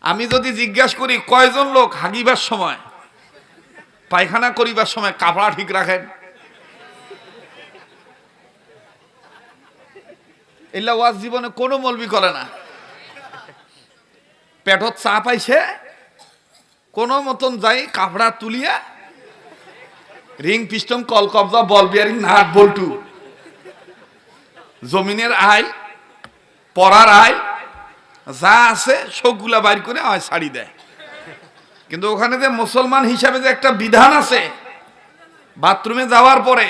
আমি যদি জিজ্ঞাসা করি, কয়জন লোক হাগিবার সময়? পায়খানা করিবার সময় কাপড়া ঠিক রাখেন। এলা ওয়াজ জীবনে কোনো মলবি করে না। পেটত চা পাইছে, কোনো মতন যাই কাপড়া তুলিয়া, রিং পিস্টন কল কবজা, বল বিয়ারিং নাট বল্টু। জমিনের আয় পড়ার আয় যা আছে সবগুলা বাইর করে হয় ছাড়ি দেয় কিন্তু ওখানে যে মুসলমান হিসাবে যে একটা বিধান আছে, বাথরুমে যাওয়ার পরে,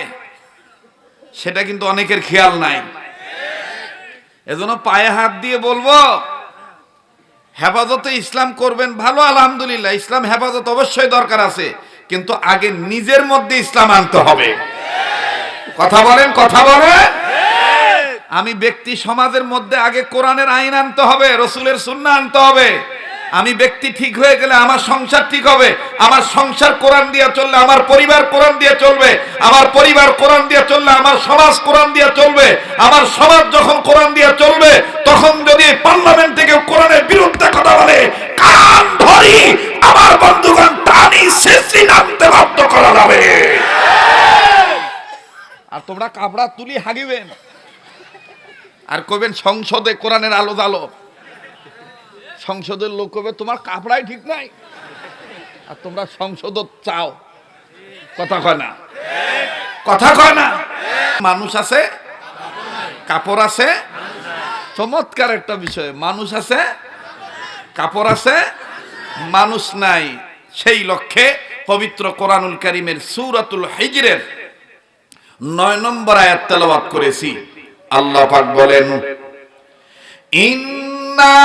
সেটা কিন্তু অনেকের খেয়াল নাই। এজন্য পায়ে হাত দিয়ে বলব, হেফাজতে ইসলাম করবেন ভালো, আলহামদুলিল্লাহ, ইসলাম হেফাজত অবশ্যই দরকার আছে, কিন্তু আগে নিজের মধ্যে ইসলাম আনতে হবে। কথা বলেন কথা বলেন। আমি ব্যক্তি সমাজের মধ্যে আগে কোরআনের আইন আনতে হবে, রসুলের সুন্না আনতে হবে। আমি ব্যক্তি ঠিক হয়ে গেলে আমার সংসার ঠিক হবে। আমার সংসার কোরআন দিয়ে চললে আমার পরিবার কোরআন দিয়ে চলবে। আমার পরিবার কোরআন দিয়ে চললে আমার সমাজ কোরআন দিয়ে চলবে। আমার সমাজ যখন কোরআন দিয়ে চলবে, তখন যদি পার্লামেন্ট থেকে কোরআনের বিরুদ্ধে কথা বলে, কান ধরি, আমার বন্ধুগণ টানি শেষই নামতে বাধ্য করা যাবে। আর তোমরা কাপড়া তুলি হাগিবেন আর কবেন সংসদে কোরআনের আলো জালো সংসদের লোক কবে তোমার কাপড়াই ঠিক নাই, আর তোমরা সংসদ চাও। কথা কয় না? কথা কয় না? মানুষ আছে, কাপড় আছে। চমৎকার একটা বিষয়, মানুষ আছে, কাপড় আছে, মানুষ নাই। সেই লক্ষ্যে পবিত্র কোরআনুল করিমের সুরাতুল হিজরের নয় নম্বর আয়াত তেলাওয়াত করেছি। আল্লাহ পাক বলেন ইন্না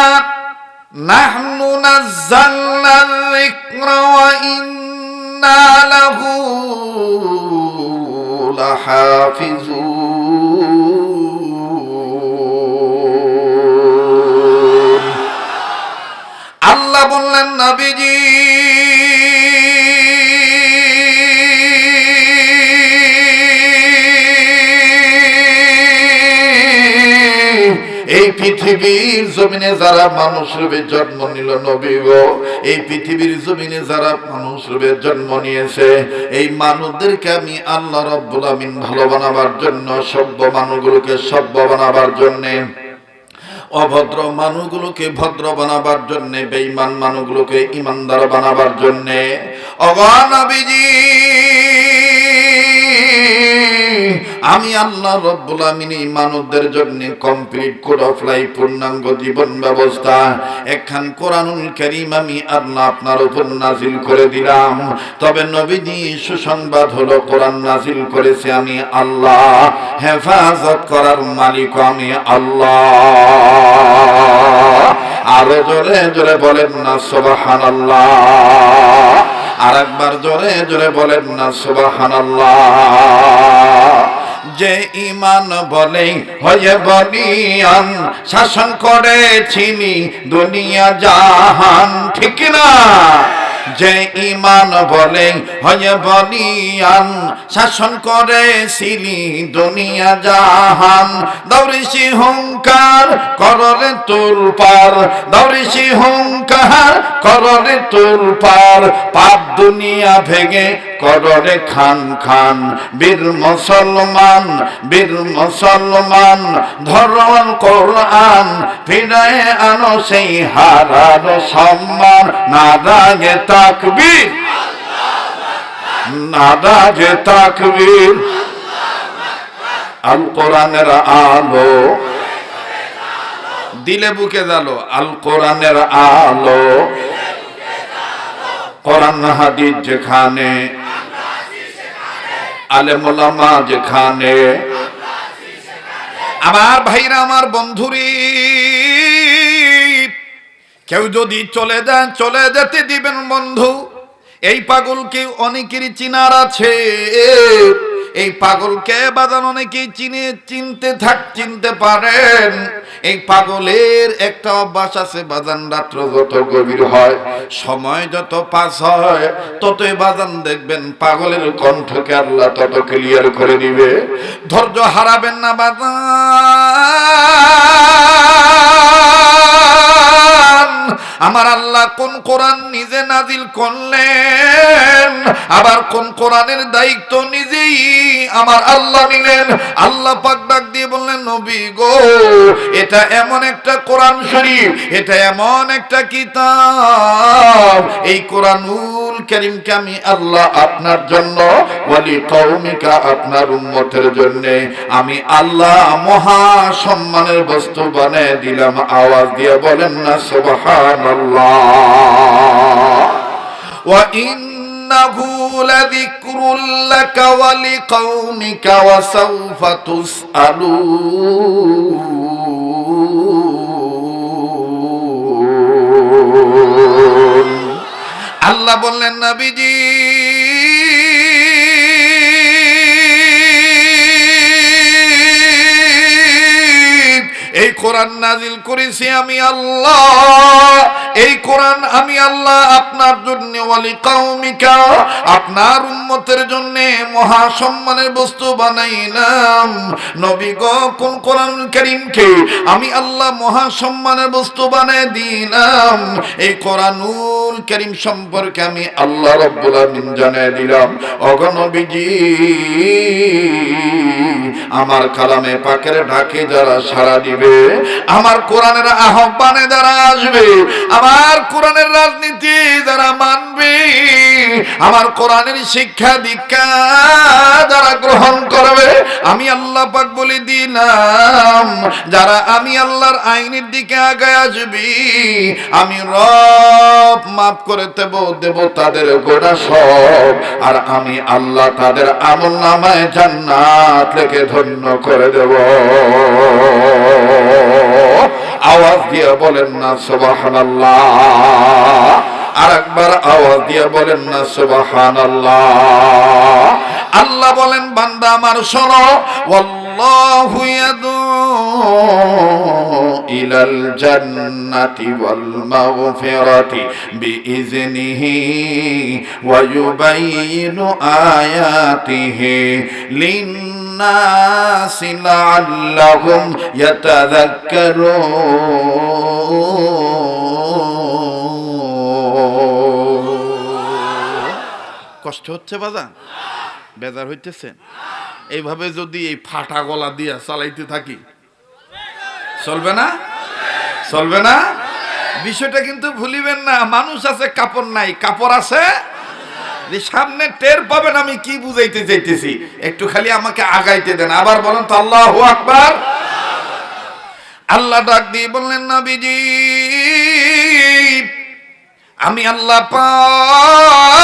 নাহনু নাযালনা যিকরা ওয়া ইন্না লাহু লাহাফিজুন। আল্লাহ বললেন নবীজি পৃথিবীর জমিনে যারা মানুষ রূপে জন্ম নিল নবী গো, এই পৃথিবীর জমিনে যারা মানুষ রূপে জন্ম নিয়েছে, এই মানুষদেরকে আমি আল্লাহ রব্বুল আমিন ভালো বানাবার জন্য, সভ্য মানুষগুলোকে সভ্য বানাবার জন্যে, অভদ্র মানুষগুলোকে ভদ্র বানাবার জন্যে, বেঈমান মানুষগুলোকে ইমানদার বানাবার জন্যে অগানবীজি আমি আল্লাহ রব্বুল আমিন মানুষদের জন্য কমপ্লিট কোড অফ লাইফ পূর্ণাঙ্গ জীবন ব্যবস্থা। একখান কোরআনুল করিম আমি আল্লাহ আপনার উপর নাজিল করে দিলাম। তবে নবীজি সুসংবাদ হলো, কোরআন নাজিল করেছে আমি আল্লাহ। হেফাজত করার মালিক আমি আল্লাহ। আরও জোরে জোরে বলেন না আল্লাহ আর একবার জোরে জোরে বলেন না সোবাহান যে ইমান বলে হয়ে বলিয়ান শাসন করেছিনি দুনিয়া জাহান, ঠিক না? যে ইমান বলে হয়ে বলিয়ান শাসন করেছিলি দুনিয়া জাহান। দৌড়িসি হুঙ্কার কররে তুল পার। দৌড়িসি হুঙ্কার কররে তুল পার। পাপ দুনিয়া ভেঙে কররে খান খান। বীর মুসলমান বীর মুসলমান ধরন কোরআন, ফিরায় আনো সেই হারার সম্মান। নাদাগে তাকবীর। নাদাগে তাকবীর। আল কোরআনের আলো। দিলে বুকে জালো আল কোরআনের আলো। কোরআন হাদিস যেখানে যেখানে। আমার ভাইরা, আমার বন্ধুরি, কেউ যদি চলে যান চলে যেতে দিবেন বন্ধু। এই পাগলকে অনেকেরই চিনার আছে। এই পাগলকে বাদান অনেকেই চিনে চিনতে থাক, চিনতে পারেন। এই পাগলের একটা অভ্যাস আছে, বাজান রাত্র যত গভীর হয়, সময় যত পাস হয়, ততই বাজান দেখবেন পাগলের কণ্ঠকে আল্লাহ তত ক্লিয়ার করে দিবে। ধৈর্য হারাবেন না বাজান। আমার আল্লাহ কোন কোরআন নিজে নাজিল করলেন? আবার কোন কোরআনের দায়িত্ব নিজেই আমার আল্লাহ নিলেন। আল্লাহ পাক ডাক দিয়ে বললেন, নবী গো, এটা এমন একটা কোরআন শরীফ, এটা এমন একটা কিতাব। এই কোরআনুল করিমকে আমি আল্লাহ আপনার জন্য বলি কৌমিকা আপনার উম্মতের জন্য, আমি আল্লাহ মহা সম্মানের বস্তু বানিয়ে দিলাম। আওয়াজ দিয়ে বলেন না, সুবহানাল্লাহ। ওয়া ইন্নাহু লাযিকরুল لذكر لك ولقومك وسوف তুসআলুন। আল্লাহ বললেন নবীজি কোরআন নাজিল করেছি আমি আল্লাহ। এই কোরআন আমি আল্লাহ আপনার জন্য কাউমিকা আপনার উম্মতের জন্য মহা সম্মানের বস্তু বানাইলাম। নবী গো, কোন কোরআন করিমকে আমি আল্লাহ মহা সম্মানের বস্তু বানাই দিলাম। এই কোরআনুল করিম সম্পর্কে আমি আল্লাহ রব্বুল আমিন জানিয়ে দিলাম। অগণবীজি আমার কালামে পাকের ডাকে যারা সাড়া দিবে, আমার কোরআনের আহ্বানে যারা আসবে, আমার কোরআনের রাজনীতি যারা মানবে, আমার কোরআনের শিক্ষা দীক্ষা যারা গ্রহণ করবে, আমি আল্লাহ পাক বলে দিলাম, যারা আমি আল্লাহর আইনের দিকে আগায় আসবি, আমি রব মাফ করে দেব দেব তাদের গোড়া সব, আর আমি আল্লাহ তাদের আমল নামায় জান্নাত লেখে ধন্য করে দেব। আওয়াজ দিয়ে বলেন না, সুবহানাল্লাহ। আর একবার আওয়াজ দিয়ে বলেন না, সুবহানাল্লাহ। আল্লাহ বলেন, বান্দা আমার শোনো আয়াতিহি লিন-নাসি লাআল্লাহুম ইয়াতাযাক্কারুন কষ্ট হচ্ছে বাজান? বেজার হইতেছে। এইভাবে যদি এই ফাটা গলা দিয়া চালাইতে থাকি, চলবে না? চলবে না? বিষয়টা কিন্তু ভুলিবেন না। মানুষ আছে, কাপড় নাই। কাপড় আছে যে সামনে টের পাবেন আমি কি বুঝাইতে চাইতেছি। একটু খালি আমাকে আগাইতে দেন। আবার বলেন তো আল্লাহ আকবার। আল্লাহ ডাক দিয়ে বললেন, নবীজি, আমি আল্লাহ পাক